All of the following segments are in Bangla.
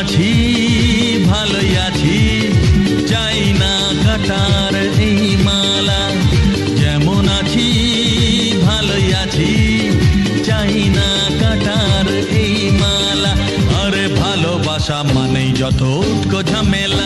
আছি, ভালোই আছি চাই না কাটার এই মালা। যেমন আছি, ভালোই আছি চাই না কাটার এই মালা। আরে ভালোবাসা মানেই যত উৎকো ঝামেলা।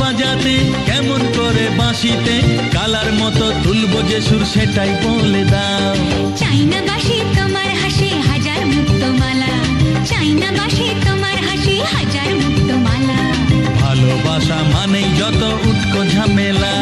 বাজাতে কেমন করে বাঁশিতে কালার মতো তুলবো যে সুর সেটাই বলে দাও। চাই না বাসি তোমার হাসি হাজার মুক্তমালা। চাই না বাসি তোমার হাসি হাজার মুক্তমালা। ভালোবাসা মানেই যত উৎকো ঝামেলা।